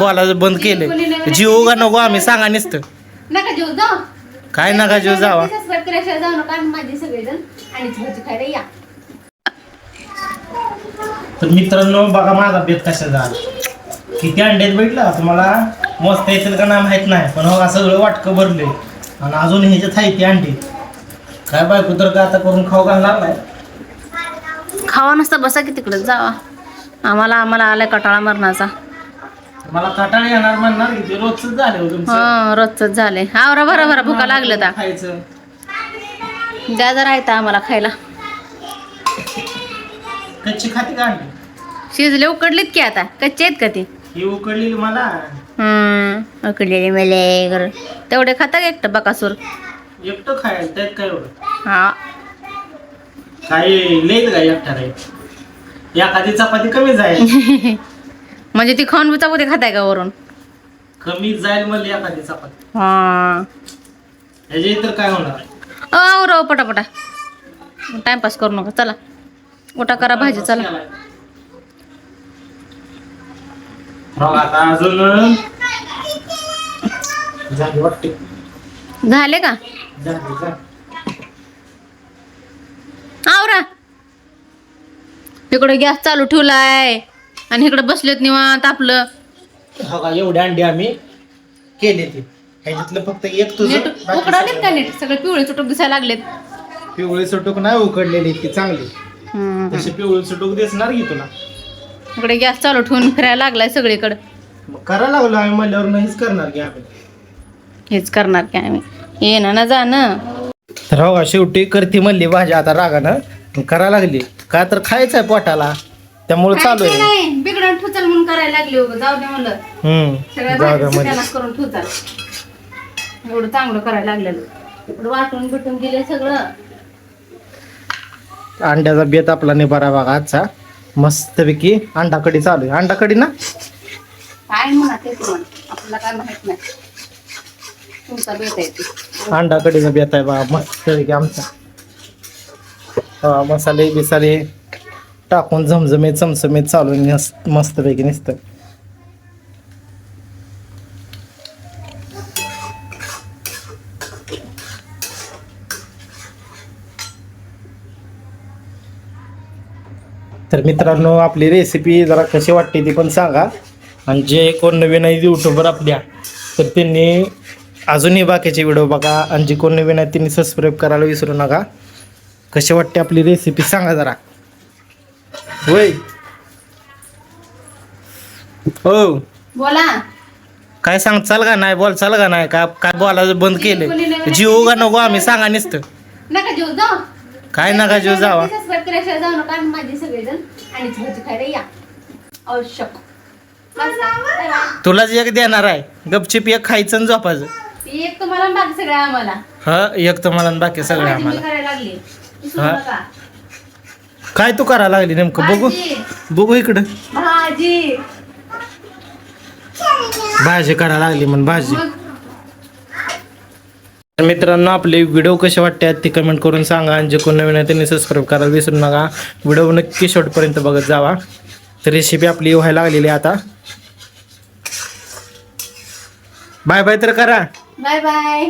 बोलायचं बंद केलं जीव का नको आम्ही सांगा नसतं. नका जेव जाऊ. काय नका जीव जावा. सबस्क्राईब केल्याशिवाय जाऊ नका? आणि माझे सगळेजण आणि भजी खायला या. तर मित्रांनो बघा माझा बेत कशा झाला. किती अंड्यात भेटला? तुम्हाला मस्त येतील का नाही माहीत नाही. पण हो सगळं वाटकं भरले आणि अजून ह्याच्यात आहे ती अंडी. काय बायको तर का आता करून खाऊ घालणार नाही. खावा नसतं बसा की तिकडे. जावा. आम्हाला आम्हाला आलाय कटाळा मरणाचा. मला काटाळ येणार म्हणणार की ते रोजच झाले हो तुमचं. हा रोजच झाले आवरा बरं बरं भुका लागलं तर खायचं. द्या जरा येतं आम्हाला खायला. कच्ची खाते का अंडी शिजले उकडलीत की आता? कच्चे आहेत का ते? ही उकडलेली मला. हम्म उकडलेले मेले तेवढे खाता का एकटं बकासूर? एकटं खायला त्यात काय एवढं? हा. काय लईत का एकटा रे एखादी चपाती कमी जाईल. म्हणजे ती खाऊन चपाती खाताय का वरून? कमी जाईल म्हणली एखादी चपाती. हा. ह्याच्या काय होणार? अ, आवरा पटापटा. टाइमपास करू नका चला. उठा करा भाजी चला. आता अजून झाली वाटते. झाले का? झाली आवरा इकडे गॅस चालू ठेवलाय. आणि इकडे बसलेत निवांत आपलं. हो का एवढे अंडे आम्ही केले ते. ह्याच्यातलं फक्त एक तुझं नीट उकडालेत सगळं. का नीट? सगळे पिवळे चुटूक दिसायला लागलेत. पिवळी सुटूक नाही उकडलेली ती चांगली. हम्म. तशी पिवळी सुटूक दिसणार की तुला? इकडे गॅस चालू ठेवून फिरायला लागलाय सगळीकडे. मग करायला लागलो आम्ही म्हणल्यावर नाहीच करणार की आम्ही. हेच करणार काय आम्ही. येणं ना जाणं. तर हो शेवटी करती म्हणली भाजी आता रागानं. करायला लागली. का तर खायचं आहे पोटाला. त्यामुळे चालू आहे. नाही बिघडण ठुचल म्हणून करायला लागली हो जाऊ दे म्हणलं. हम्म. सगळ्या जाऊ द्या मध्ये करून ठुचाल. एवढं चांगलं करायला लागलेलं. एवढं वाटून बिटून गेले सगळं. अंड्याचा बेत आपला निबारा बघा आजचा. मस्तपैकी अंडा कढी चालू आहे. अंडा कढी ना? काय म्हणा ते आपल्याला काय माहीत नाही. तुमचा बेत आहे ते. अंडा कढीचा बेत आहे बघा मस्तपैकी आमचा. हा, मसाले बिसाले. टाकून झमझमीत चमचमीत चालून मस्त मस्तपैकी नुसतं. तर मित्रांनो आपली रेसिपी जरा कशी वाटते ती पण सांगा. आणि जे कोण नवीन आहे यूट्यूबर आपल्या तर त्यांनी अजूनही बाकीचे व्हिडिओ बघा. आणि जे कोण नवीन आहे त्यांनी सबस्क्राईब करायला विसरू नका. कशी वाटते आपली रेसिपी सांगा जरा. होय. हो. बोला. काय सांग चाल का नाही बोल चाल का नाही का काय बोलायचं बंद केलं जीव का नको आम्ही सांगा नसतं. नका जेव जाऊ. काय नका जीव जावा. सबस्क्राईब केल्याशिवाय जाऊ नका आणि माझे सगळेजण आणि भजी खायला या. आवश्यक. बस, bye bye. तुलाच एक देणार आहे. गपचिप एक खायचं आणि झोपायचं. एक तुम्हाला आणि बाकी सगळ्या आम्हाला. हा एक आणि बाकी सगळे भाजी मी आम्हाला. करायला लागली. हा. काय तू करायला लागली नेमकं? बघू. बघू इकडं. भाजी. भाजी करायला लागली म्हणून भाजी. मित्रांनो आपले व्हिडिओ कसे वाटतात ते कमेंट करून सांगा. आणि जे कोण नवीन आहे त्यांनी सबस्क्राईब करायला विसरू नका. व्हिडिओ नक्की शेवटपर्यंत बघत जावा. तर रेसिपी आपली व्हायला लागलेली आहे आता. बाय बाय तर करा. Bye bye.